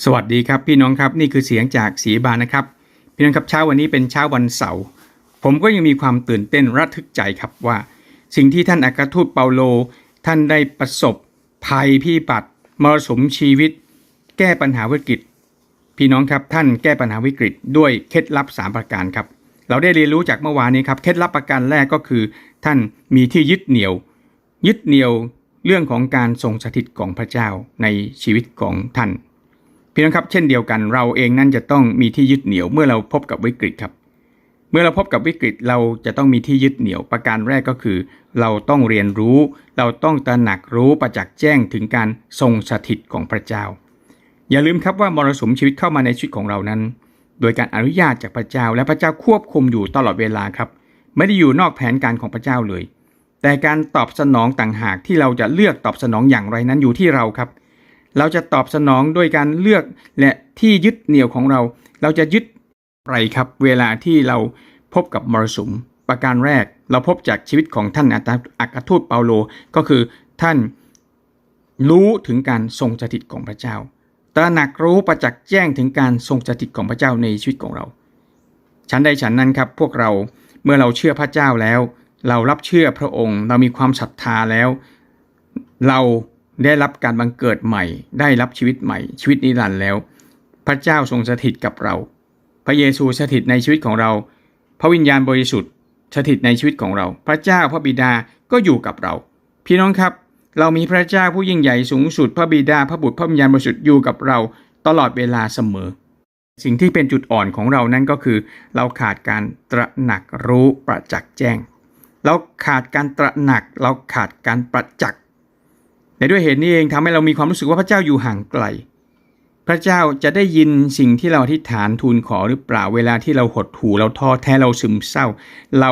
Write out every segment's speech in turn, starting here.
สวัสดีครับพี่น้องครับนี่คือเสียงจากสีบานนะครับ พี่น้องครับเช้าวันนี้เป็นเช้าวันเสาร์ผมก็ยังมีความตื่นเต้นระทึกใจครับว่า สิ่งที่ท่านอัครทูตเปาโล ท่านได้ประสบภัยพิบัติมรสุมชีวิต แก้ปัญหาวิกฤต พี่น้องครับท่านแก้ปัญหาวิกฤตด้วยเคล็ดลับ 3 ประการครับ เราได้เรียนรู้จากเมื่อวานนี้ครับเคล็ดลับประการแรกก็คือ ท่านมีที่ยึดเหนี่ยว ยึดเหนี่ยวเรื่องของการทรงสถิตของพระเจ้าในชีวิตของท่าน พี่น้องครับเช่นเดียวกันเราเองนั่นจะต้องมีที่ยึดเหนี่ยวเมื่อเราพบกับวิกฤตครับ เมื่อเราพบกับวิกฤตเราจะต้องมีที่ยึดเหนี่ยวประการแรกก็คือ เราต้องเรียนรู้ เราต้องตระหนักรู้ประจักษ์แจ้งถึงการทรงสถิตของพระเจ้า อย่าลืมครับว่ามรสุมชีวิตเข้ามาในชีวิตของเรานั้น โดยการอนุญาตจากพระเจ้าและพระเจ้าควบคุมอยู่ตลอดเวลาครับ ไม่ได้อยู่นอกแผนการของพระเจ้าเลย แต่การตอบสนองต่างหากที่เราจะเลือกตอบสนองอย่างไรนั้นอยู่ที่เราครับเเราจะตอบสนองด้วยการเลือกและที่ยึดเหนี่ยวของเรา เราจะยึดอะไรครับ เวลาที่เราพบกับมรสุม ประการแรกเราพบจากชีวิตของท่านอัครทูตเปาโลก็คือท่านรู้ถึงการทรงสถิตของพระเจ้า ตระหนักรู้ประจักษ์แจ้งถึงการทรงสถิตของพระเจ้าในชีวิตของเรา ฉันใดฉันนั้นครับ พวกเราเมื่อเราเชื่อพระเจ้าแล้ว เรารับเชื่อพระองค์ เรามีความศรัทธาแล้ว เรา ได้รับการบังเกิดใหม่ ได้รับชีวิตใหม่ ชีวิตนิรันดร์แล้ว พระเจ้าทรงสถิตกับเรา พระเยซูสถิตในชีวิตของเรา พระวิญญาณบริสุทธิ์ สถิตในชีวิตของเรา พระเจ้าพระบิดาก็อยู่กับเรา พี่น้องครับ เรามีพระเจ้าผู้ยิ่งใหญ่สูงสุด พระบิดา พระบุตร พระวิญญาณบริสุทธิ์อยู่กับเรา ตลอดเวลาเสมอ สิ่งที่เป็นจุดอ่อนของเรานั่นก็คือ เราขาดการตระหนักรู้ประจักษ์แจ้ง เราขาดการตระหนัก เราขาดการประจักษ์ และด้วยเหตุนี้เองทำให้เรามีความรู้สึกว่าพระเจ้าอยู่ห่างไกล พระเจ้าจะได้ยินสิ่งที่เราอธิษฐานทูลขอหรือเปล่าเวลาที่เราหดหู่เราท้อแท้เราซึมเศร้า เรา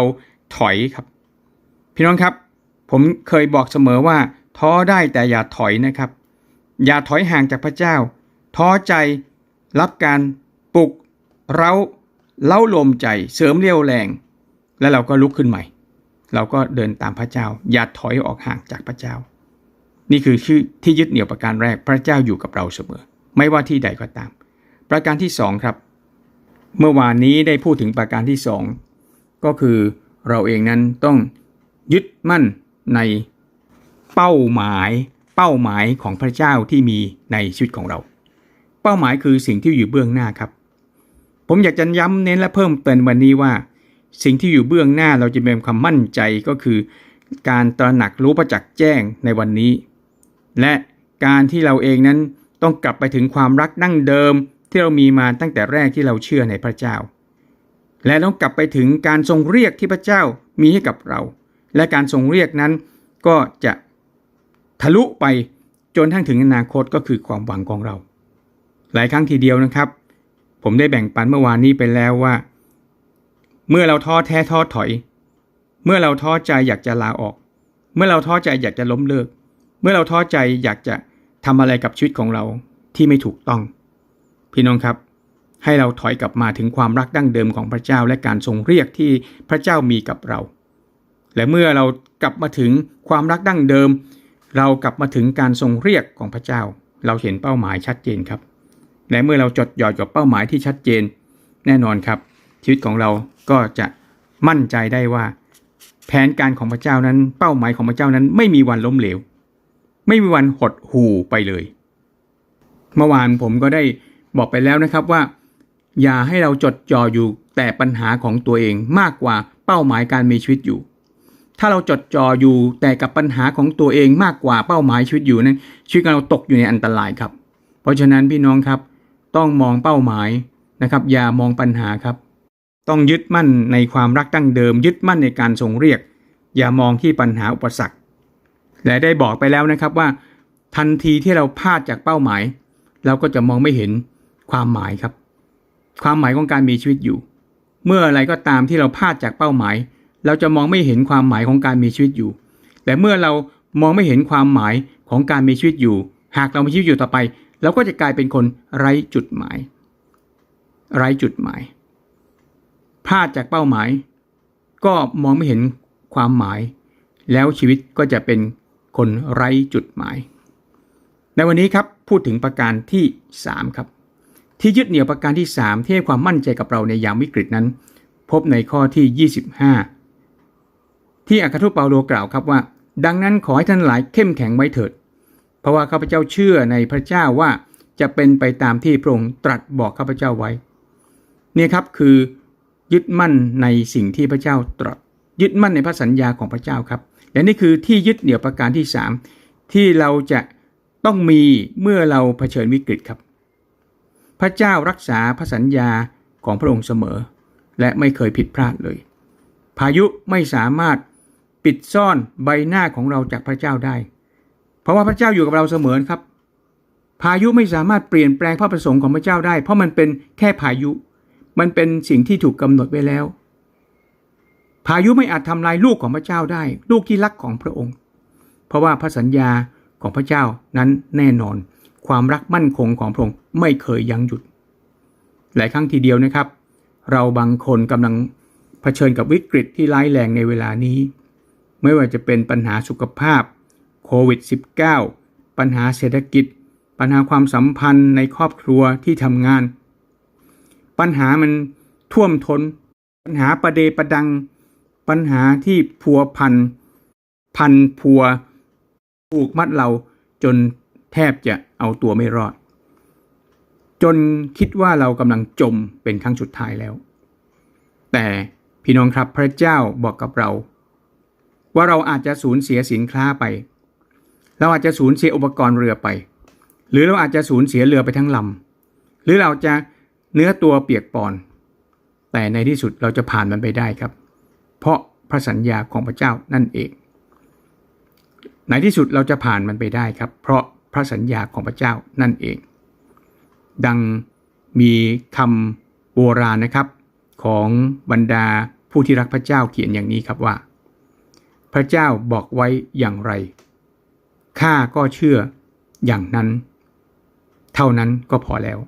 ถอยครับ พี่น้องครับ ผมเคยบอกเสมอว่า ท้อได้แต่อย่าถอยนะครับ อย่าถอยห่างจากพระเจ้า ท้อใจรับการปลุกเร้าเล้าลมใจเสริมเรี่ยวแรง แล้วเราก็ลุกขึ้นใหม่ เราก็เดินตามพระเจ้า อย่าถอยออกห่างจากพระเจ้า นี่คือชื่อที่ยึดเหนี่ยวประการแรกพระเจ้าอยู่กับเราเสมอ ไม่ว่าที่ใดก็ตาม ประการที่สองครับ เมื่อวานนี้ได้พูดถึงประการที่สองก็คือเราเองนั้นต้องยึดมั่นในเป้าหมายเป้าหมายของพระเจ้าที่มีในชีวิตของเรา เป้าหมายคือสิ่งที่อยู่เบื้องหน้าครับ ผมอยากจะย้ำเน้นและเพิ่มเติมวันนี้ว่า สิ่งที่อยู่เบื้องหน้าเราจะมีความมั่นใจก็คือ การตระหนักรู้ประจักษ์แจ้งในวันนี้ และการที่เราเองนั้นต้องกลับไปถึงความรักดั้งเดิมที่เรามีมาตั้งแต่แรกที่เราเชื่อในพระเจ้า และต้องกลับไปถึงการทรงเรียกที่พระเจ้ามีให้กับเรา และการทรงเรียกนั้นก็จะทะลุไปจนทั้งถึงอนาคตก็คือความหวังของเรา หลายครั้งทีเดียวนะครับ ผมได้แบ่งปันเมื่อวานนี้ไปแล้วว่า เมื่อเราท้อแท้ท้อถอย เมื่อเราท้อใจอยากจะลาออก เมื่อเราท้อใจอยากจะล้มเลิก เมื่อเราท้อใจอยากจะทำอะไรกับชีวิตของเราที่ไม่ถูกต้อง พี่น้องครับ ให้เราถอยกลับมาถึงความรักดั้งเดิมของพระเจ้าและการทรงเรียกที่พระเจ้ามีกับเรา และเมื่อเรากลับมาถึงความรักดั้งเดิม เรากลับมาถึงการทรงเรียกของพระเจ้า เราเห็นเป้าหมายชัดเจนครับ และเมื่อเราจดจ่อกับเป้าหมายที่ชัดเจน แน่นอนครับ ชีวิตของเราก็จะมั่นใจได้ว่า แผนการของพระเจ้านั้น เป้าหมายของพระเจ้านั้นไม่มีวันล้มเหลว ไม่มีวันหดหู่ไปเลย เมื่อวานผมก็ได้บอกไปแล้วนะครับว่า อย่าให้เราจดจ่ออยู่แต่ปัญหาของตัวเองมากกว่าเป้าหมายการมีชีวิตอยู่ ถ้าเราจดจ่ออยู่แต่กับปัญหาของตัวเองมากกว่าเป้าหมายชีวิตอยู่นั้นชีวิตเราตกอยู่ในอันตรายครับ เพราะฉะนั้นพี่น้องครับ ต้องมองเป้าหมายนะครับอย่ามองปัญหาครับ ต้องยึดมั่นในความรักตั้งเดิม ยึดมั่นในการทรงเรียก อย่ามองที่ปัญหาอุปสรรค และได้บอกไปแล้วนะครับว่า ทันทีที่เราพลาดจากเป้าหมาย เราก็จะมองไม่เห็นความหมายครับ ความหมายของการมีชีวิตอยู่ เมื่ออะไรก็ตามที่เราพลาดจากเป้าหมาย เราจะมองไม่เห็นความหมายของการมีชีวิตอยู่ แต่เมื่อเรามองไม่เห็นความหมายของการมีชีวิตอยู่ หากเรามีชีวิตอยู่ต่อไป เราก็จะกลายเป็นคนไร้จุดหมาย ไร้จุดหมาย พลาดจากเป้าหมาย ก็มองไม่เห็นความหมาย แล้วชีวิตก็จะเป็น คนไร้จุดหมาย ในวันนี้ครับพูดถึงประการที่ 3 ครับ ที่ยึดเหนี่ยวประการที่ 3 ที่ให้ความมั่นใจกับเราในยามวิกฤตนั้น พบในข้อที่ 25 ที่อัครทูตเปาโลกล่าวครับว่า ดังนั้นขอให้ท่านหลายเข้มแข็งไว้เถิด เพราะว่าข้าพเจ้าเชื่อในพระเจ้าว่าจะเป็นไปตามที่พระองค์ตรัสบอกข้าพเจ้าไว้ เนี่ยครับคือยึดมั่นในสิ่งที่พระเจ้าตรัส ยึดมั่นในพระสัญญาของพระเจ้าครับ และนี่คือที่ยึดเหนี่ยวประการที่ 3 ที่เราจะต้องมีเมื่อเราเผชิญวิกฤตครับ พระเจ้ารักษาพระสัญญาของพระองค์เสมอ และไม่เคยผิดพลาดเลย พายุไม่สามารถปิดซ่อนใบหน้าของเราจากพระเจ้าได้ เพราะว่าพระเจ้าอยู่กับเราเสมอครับ พายุไม่สามารถเปลี่ยนแปลงพระประสงค์ของพระเจ้าได้ เพราะมันเป็นแค่พายุ มันเป็นสิ่งที่ถูกกำหนดไว้แล้ว พายุไม่อาจทำลายลูกของพระเจ้าได้ ลูกที่รักของพระองค์ เพราะว่าพระสัญญาของพระเจ้านั้นแน่นอน ความรักมั่นคงของพระองค์ไม่เคยยั้งหยุด หลายครั้งทีเดียวนะครับ เราบางคนกำลังเผชิญกับวิกฤตที่ร้ายแรงในเวลานี้ ไม่ว่าจะเป็นปัญหาสุขภาพโควิด -19 ปัญหาเศรษฐกิจ ปัญหาความสัมพันธ์ในครอบครัวที่ทำงาน ปัญหามันท่วมทน้น ปัญหาประเดประดัง ปัญหาที่พัวพัน พันพัวผูกมัดเราจนแทบจะเอาตัวไม่รอด จนคิดว่าเรากำลังจมเป็นครั้งสุดท้ายแล้ว แต่พี่น้องครับพระเจ้าบอกกับเรา ว่าเราอาจจะสูญเสียสินค้าไป เราอาจจะสูญเสียอุปกรณ์เรือไป หรือเราอาจจะสูญเสียเรือไปทั้งลำหรือเราจะเนื้อตัวเปียกปอน แต่ในที่สุดเราจะผ่านมันไปได้ครับ เพราะพระสัญญาของพระเจ้านั่นเองในที่สุดเราจะผ่านมันไปได้ครับ เพราะพระสัญญาของพระเจ้านั่นเอง ดังมีคำโบราณนะครับ ของบรรดาผู้ที่รักพระเจ้าเขียนอย่างนี้ครับว่า พระเจ้าบอกไว้อย่างไรข้าก็เชื่ออย่างนั้น เท่านั้นก็พอแล้ว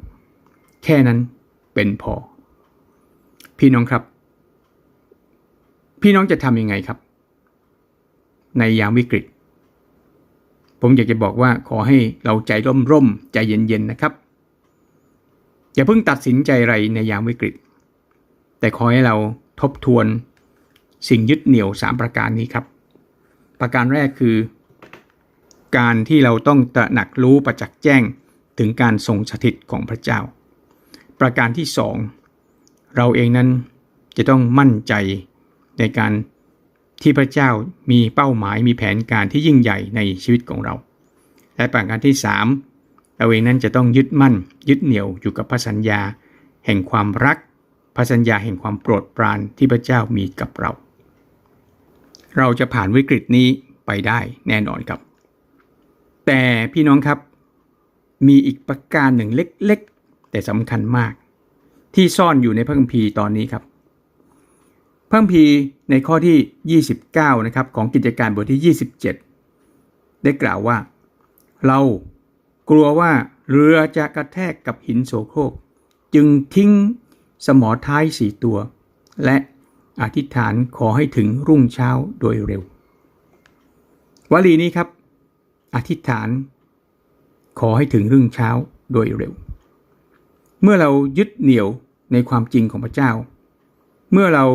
แค่นั้นเป็นพอ พี่น้องครับ พี่น้องจะทำยังไงครับ ในยามวิกฤต ผมอยากจะบอกว่าขอให้เราใจร่มร่มใจเย็นๆนะครับ อย่าเพิ่งตัดสินใจอะไรในยามวิกฤต แต่ขอให้เราทบทวนสิ่งยึดเหนี่ยวสามประการนี้ครับ ประการแรกคือ การที่เราต้องตระหนักรู้ประจักษ์แจ้งถึงการทรงสถิตของพระเจ้า ประการที่สองเราเองนั้นจะต้องมั่นใจ ในการที่พระเจ้ามีเป้าหมายมีแผนการที่ยิ่งใหญ่ในชีวิตของเรา และประการที่ 3 เราเองนั้นจะต้องยึดมั่น ยึดเหนี่ยวอยู่กับพระสัญญา แห่งความรักพระสัญญาแห่งความโปรดปรานที่พระเจ้ามีกับเรา เราจะผ่านวิกฤตนี้ไปได้แน่นอนครับ แต่พี่น้องครับมีอีกประการหนึ่งเล็ก ๆ แต่สำคัญมาก ที่ซ่อนอยู่ในพระคัมภีร์ตอนนี้ครับ พระคัมภีในข้อที่ 29 นะครับของกิจการบทที่ 27 ได้กล่าวว่า เรากลัวว่าเรือจะกระแทกกับหินโสโครก จึงทิ้งสมอท้ายสี่ตัว และอธิษฐานขอให้ถึงรุ่งเช้าโดยเร็ว วลีนี้ครับ อธิษฐาน ขอให้ถึงรุ่งเช้าโดยเร็ว เมื่อเรายึดเหนี่ยวในความจริงของพระเจ้า เมื่อเรา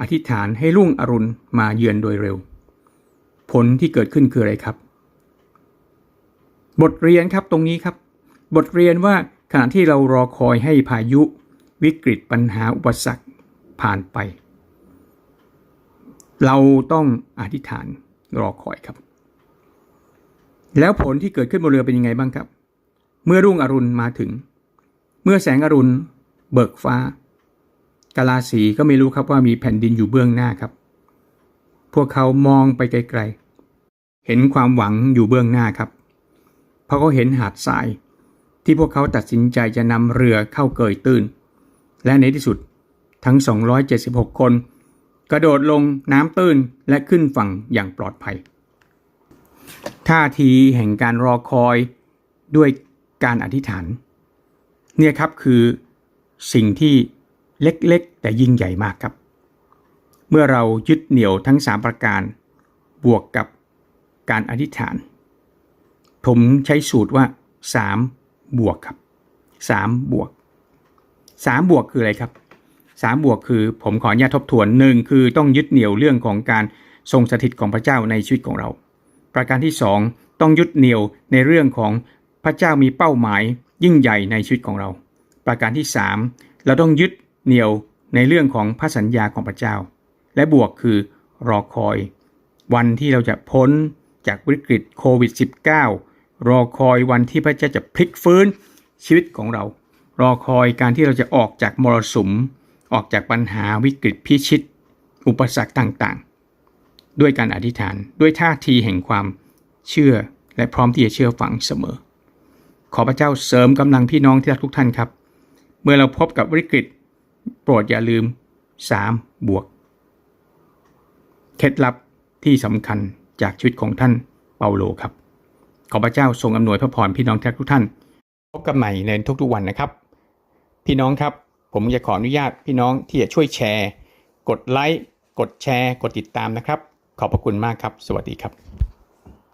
อธิษฐานให้รุ่งอรุณมาเยือนโดยเร็ว ผลที่เกิดขึ้นคืออะไรครับ บทเรียนครับตรงนี้ครับ บทเรียนว่าขณะที่เรารอคอยให้พายุวิกฤตปัญหาอุปสรรคผ่านไป เราต้องอธิษฐานรอคอยครับ แล้วผลที่เกิดขึ้นบนเรือเป็นยังไงบ้างครับ เมื่อรุ่งอรุณมาถึง เมื่อแสงอรุณเบิกฟ้า กาลาสีก็ไม่รู้ครับว่ามีแผ่นดินอยู่เบื้องหน้าครับ พวกเขามองไปไกลๆ เห็นความหวังอยู่เบื้องหน้าครับเพราะเขาเห็นหาดทราย ที่พวกเขาตัดสินใจจะนำเรือเข้าเกยตื้น และในที่สุดทั้ง 276 คน กระโดดลงน้ำตื้นและขึ้นฝั่งอย่างปลอดภัย ท่าทีแห่งการรอคอยด้วยการอธิษฐาน เนี่ยครับคือสิ่งที่ เล็กๆ แต่ยิ่งใหญ่มากครับ เมื่อเรายึดเหนี่ยวทั้ง 3 ประการ บวกกับการอธิษฐาน ผมใช้สูตรว่า 3 บวกครับ 3 บวก 3 บวกคืออะไรครับ 3 บวกคือผมขออนุญาตทบทวนหนึ่งคือต้องยึดเหนี่ยวเรื่องของการทรงสถิตของพระเจ้าในชีวิตของเรา ประการที่ 2 ต้องยึดเหนี่ยวในเรื่องของพระเจ้ามีเป้าหมายยิ่งใหญ่ในชีวิตของเรา ประการที่ 3 เราต้องยึด เหนียวในเรื่องของพระสัญญาของพระเจ้า และบวกคือรอคอย วันที่เราจะพ้นจากวิกฤตโควิด -19 รอคอยวันที่พระเจ้าจะพลิกฟื้นชีวิตของเรา รอคอยการที่เราจะออกจากมรสุม ออกจากปัญหาวิกฤตพิชิต อุปสรรคต่างๆ ด้วยการอธิษฐานด้วยท่าทีแห่งความเชื่อและพร้อมที่จะเชื่อฟังเสมอ ขอพระเจ้าเสริมกำลังพี่น้องที่รักทุกท่านครับ เมื่อเราพบกับวิกฤต โปรดอย่าลืม 3 บวก เคล็ดลับที่สำคัญจากชีวิตของท่านเปาโลครับ ขอพระเจ้าทรงอำนวยพระพรพี่น้องทุกท่าน พบกันใหม่ในทุกๆวันนะครับ พี่น้องครับ ผมจะขออนุญาตพี่น้องที่จะช่วยแชร์ กดไลค์ กดแชร์ กดติดตามนะครับ ขอบพระคุณมากครับ สวัสดีครับ